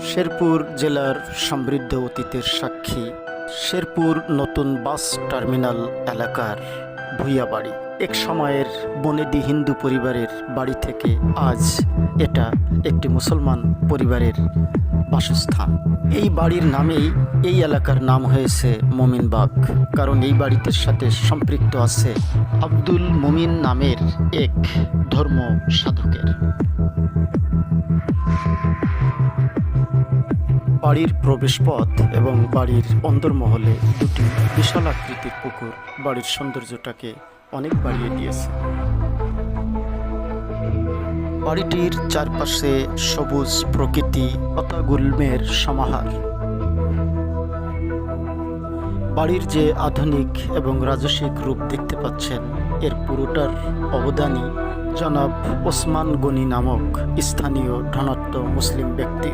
শেরপুর জেলার সমৃদ্ধ অতীতের সাক্ষী, শেরপুর নতুন বাস টার্মিনাল এলাকার ভুইয়াবাড়ি। এক সময়ের বনেদি হিন্দু পরিবারের বাড়ি থেকে আজ এটা একটি মুসলমান পরিবারের বাসস্থান। এই বাড়ির নামেই এই এলাকার নাম হয়েছে মোমিনবাগ কারণ এই বাড়িটির সাথে সম্পৃক্ত আছে আব্দুল মুমিন নামের এক ধর্ম সাধকের বাড়ির প্রবেশপথ এবং বাড়ির অন্দরমহলে দুটি বিশাল আকৃতির পুকুর বাড়ির সৌন্দর্যটাকে অনেক বাড়িয়ে দিয়েছে। বাড়িটির চারপাশে সবুজ প্রকৃতি লতা গুল্মের সমাহার। বাড়ির যে আধুনিক এবং রাজসিক রূপ দেখতে পাচ্ছেন, এর পুরোটার অবদানই জনাব ওসমান গনি নামক স্থানীয় ধনাত্ম মুসলিম ব্যক্তি।